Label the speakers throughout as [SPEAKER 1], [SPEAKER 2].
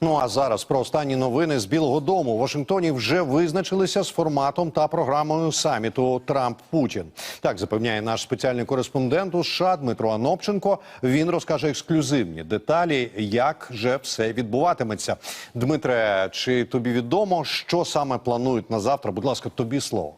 [SPEAKER 1] Ну а зараз про останні новини з Білого Дому. У Вашингтоні вже визначилися з форматом та програмою саміту Трамп Путін. Так запевняє наш спеціальний кореспондент у США Дмитро Анопченко. Він розкаже ексклюзивні деталі, як же все відбуватиметься. Дмитре, чи тобі відомо, що саме планують на завтра? Будь ласка, тобі слово.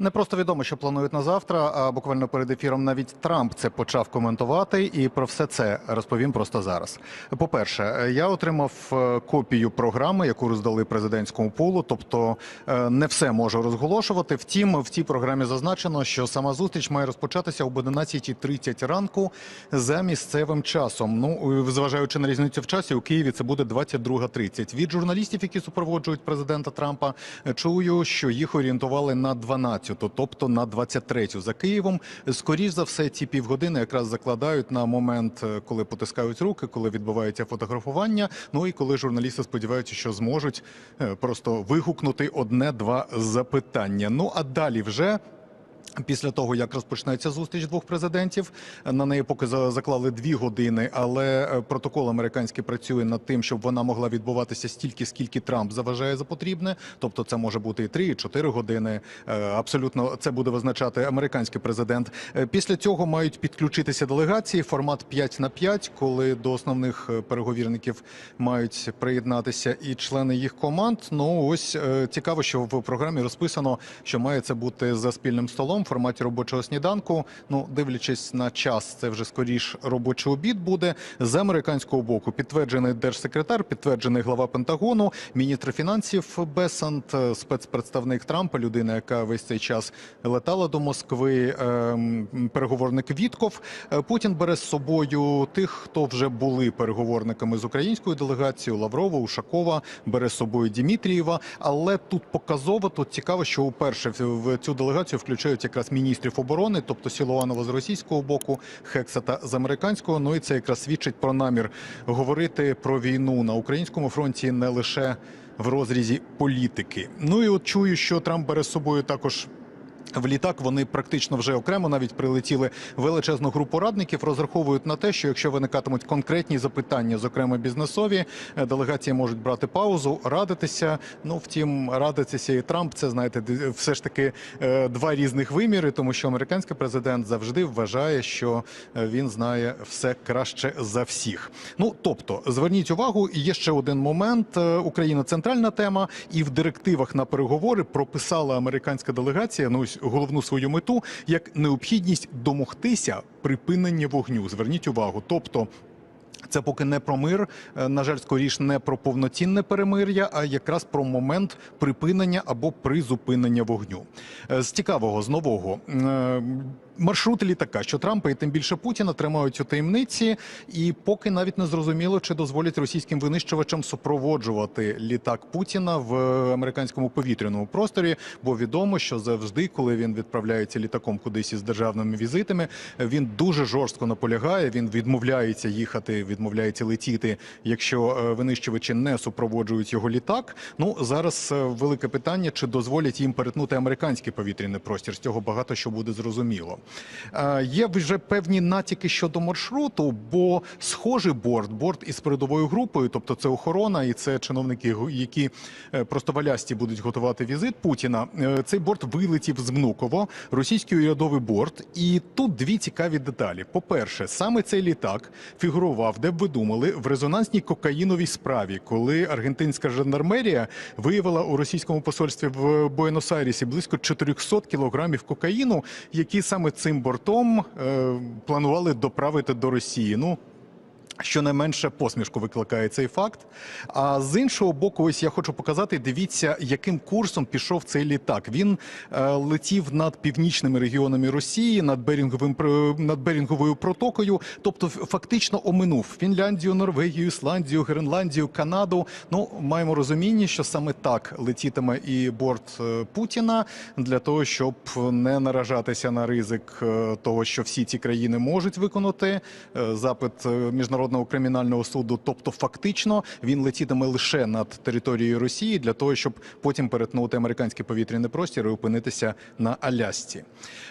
[SPEAKER 2] Не просто відомо, що планують на завтра, а буквально перед ефіром навіть Трамп це почав коментувати, і про все це розповім просто зараз. По-перше, я отримав е, копію програми, яку роздали президентському пулу, тобто е, не все можу розголошувати. Втім, в цій програмі зазначено, що сама зустріч має розпочатися об 11.30 ранку за місцевим часом. Ну, зважаючи на різницю в часі, у Києві це буде 22.30. Від журналістів, які супроводжують президента Трампа, чую, що їх орієнтували на 12 тобто на 23-ю за Києвом. Скоріш за все, ці півгодини якраз закладають на момент, е, коли потискають руки, коли відбувається фотографування. Ну і коли журналісти сподіваються, що зможуть е, просто вигукнути одне-два запитання. Ну а далі вже. Після того, як розпочнеться зустріч двох президентів, на неї поки за- заклали дві години, але е, протокол американський працює над тим, щоб вона могла відбуватися стільки, скільки Трамп заважає за потрібне. Тобто, це може бути і три, і чотири години. Е, Абсолютно це буде визначати американський президент. Е, Після цього мають підключитися делегації. Формат 5 на 5, коли до основних переговірників мають приєднатися і члени їх команд. Ну ось цікаво, що в програмі розписано, що має це бути за спільним столом в форматі робочого сніданку. Ну, дивлячись на час, це вже скоріш робочий обід буде з американського боку. Підтверджений держсекретар, підтверджений глава Пентагону, міністр фінансів Бесант, е, спецпредставник Трампа, людина, яка весь цей час летала до Москви. ем, Переговорник Вітков. Е, Путін бере з собою тих, хто вже були переговорниками з українською делегацією Лаврова, Ушакова, бере з собою Дімітрієва. Але тут показово, тут цікаво, що уперше в цю делегацію включають якраз міністрів оборони, тобто Сілуанова з російського боку, Хексата з американського. Ну і це якраз свідчить про намір говорити про війну на українському фронті не лише в розрізі політики. Ну і от чую, що Трамп бере з собою також. В літак вони практично вже окремо навіть прилетіли величезну групу радників. Розраховують на те, що якщо виникатимуть конкретні запитання, зокрема бізнесові, е, делегації можуть брати паузу, радитися. Ну втім, радитися і Трамп це знаєте, все ж таки е, два різних виміри, тому що американський президент завжди вважає, що е, він знає все краще за всіх. Ну тобто, зверніть увагу, є ще один момент. Україна центральна тема, і в директивах на переговори прописала американська делегація. Ну головну свою мету як необхідність домогтися припинення вогню. Зверніть увагу, тобто. Це поки не про мир, е, на жаль, скоріш не про повноцінне перемир'я, а якраз про момент припинення або призупинення вогню. Е, З цікавого, з нового е, маршрут літака, що Трампа і тим більше Путіна тримають у таємниці, і поки навіть не зрозуміло, чи дозволять російським винищувачам супроводжувати літак Путіна в американському повітряному просторі. Бо відомо, що завжди, коли він відправляється літаком кудись із державними візитами, він дуже жорстко наполягає. Він відмовляється їхати, відмовляється летіти, якщо е, винищувачі не супроводжують його літак. Ну зараз е, велике питання, чи дозволять їм перетнути американський повітряний простір. З цього багато що буде зрозуміло. Е, Є вже певні натяки щодо маршруту, бо схожий борт, борт із передовою групою, тобто це охорона і це чиновники, які просто валясті будуть готувати візит Путіна. Цей борт вилетів з Внуково, російський урядовий борт. І тут дві цікаві деталі. По-перше, саме цей літак фігурував, де б ви думали, в резонансній кокаїновій справі, коли аргентинська жандармерія виявила у російському посольстві в Буенос-Айресі близько 400 кілограмів кокаїну, які саме цим бортом е, планували доправити до Росії. Ну Щонайменше посмішку викликає цей факт. А з іншого боку, ось я хочу показати. Дивіться, яким курсом пішов цей літак. Він е, летів над північними регіонами Росії, над Берінговим над Берінговою протокою. Тобто, фактично оминув Фінляндію, Норвегію, Ісландію, Гренландію, Канаду. Ну маємо розуміння, що саме так летітиме і борт е, Путіна для того, щоб не наражатися на ризик е, того, що всі ці країни можуть виконати е, запит міжнародного міжнародного кримінального суду. Тобто, фактично, він летітиме лише над територією Росії для того, щоб потім перетнути американський повітряний простір і опинитися на Алясці.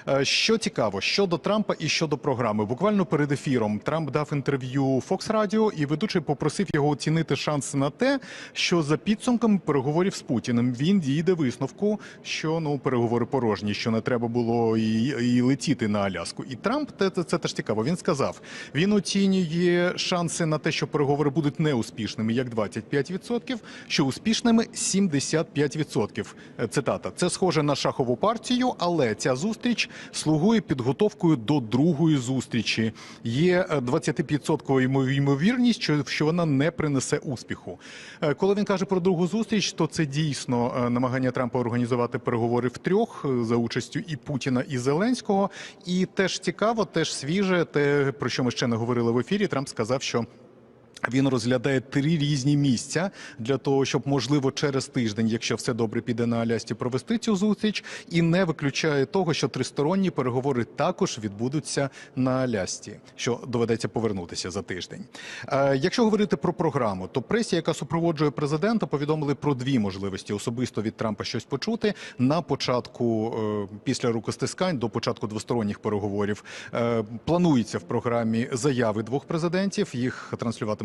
[SPEAKER 2] Е, Що цікаво, щодо Трампа і щодо програми, буквально перед ефіром Трамп дав інтерв'ю Fox Radio, і ведучий попросив його оцінити шанси на те, що за підсумками переговорів з Путіним він дійде висновку, що ну переговори порожні, що не треба було і, і летіти на Аляску. І Трамп те це, це теж цікаво. Він сказав, він оцінює шанси на те, що переговори будуть неуспішними, як 25%, що успішними 75%. Е, Цитата: це схоже на шахову партію, але ця зустріч слугує підготовкою до другої зустрічі. Є е, 25% ймовірність, що, що вона не принесе успіху. Е, Коли він каже про другу зустріч, то це дійсно е, намагання Трампа організувати переговори втрьох е, за участю і Путіна, і Зеленського. І теж цікаво, теж свіже, те про що ми ще не говорили в ефірі. Трамп сказав, що. Він розглядає три різні місця для того, щоб можливо через тиждень, якщо все добре піде на Алясці, провести цю зустріч, і не виключає того, що тристоронні переговори також відбудуться на Алясці, що доведеться повернутися за тиждень. Е, якщо говорити про програму, то пресі, яка супроводжує президента, повідомили про дві можливості особисто від Трампа щось почути на початку е, після рукостискань до початку двосторонніх переговорів. Е, планується в програмі заяви двох президентів. Їх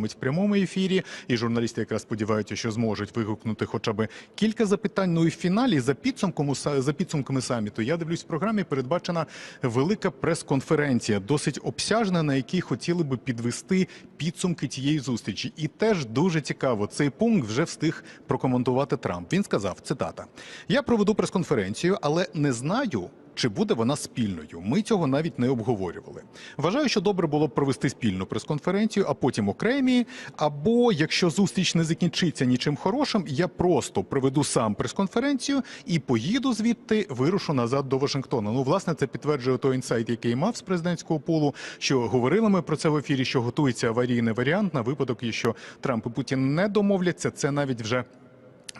[SPEAKER 2] транслюватимуть в прямому ефірі, і журналісти якраз сподіваються, що зможуть вигукнути хоча б кілька запитань. Ну і в фіналі за підсумком за підсумками саміту. Я дивлюсь в програмі. Передбачена велика прес-конференція, досить обсяжна, на якій хотіли би підвести підсумки тієї зустрічі. І теж дуже цікаво, цей пункт вже встиг прокоментувати Трамп. Він сказав: цитата: Я проведу прес-конференцію, але не знаю. Чи буде вона спільною? Ми цього навіть не обговорювали. Вважаю, що добре було б провести спільну прес-конференцію, а потім окремі. Або якщо зустріч не закінчиться нічим хорошим, я просто проведу сам прес-конференцію і поїду звідти, вирушу назад до Вашингтона. Ну, власне, це підтверджує той інсайт, який мав з президентського пулу. Що говорили ми про це в ефірі, що готується аварійний варіант на випадок, якщо Трамп і Путін не домовляться. Це навіть вже.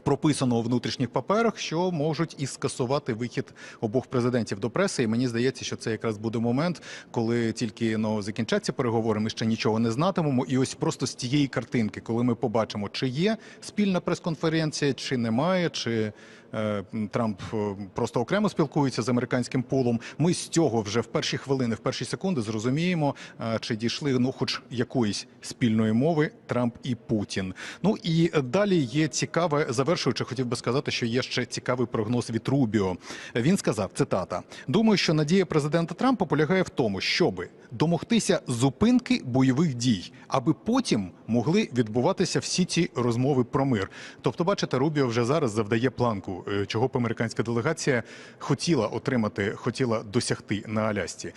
[SPEAKER 2] Прописано у внутрішніх паперах, що можуть і скасувати вихід обох президентів до преси. І мені здається, що це якраз буде момент, коли тільки ну, закінчаться переговори, ми ще нічого не знатимемо. І ось просто з тієї картинки, коли ми побачимо, чи є спільна прес-конференція, чи немає, чи Трамп е, просто окремо спілкується з американським пулом. Ми з цього вже в перші хвилини, в перші секунди зрозуміємо, е, чи дійшли ну, хоч якоїсь спільної мови Трамп і Путін. Ну і далі є цікаве, завершуючи, хотів би сказати, що є ще цікавий прогноз від Рубіо. Він сказав: цитата: Думаю, що надія президента Трампа полягає в тому, щоби домогтися зупинки бойових дій, аби потім могли відбуватися всі ці розмови про мир. Тобто, бачите, Рубіо вже зараз завдає планку, е, чого б американська делегація хотіла отримати, хотіла досягти на Алясці.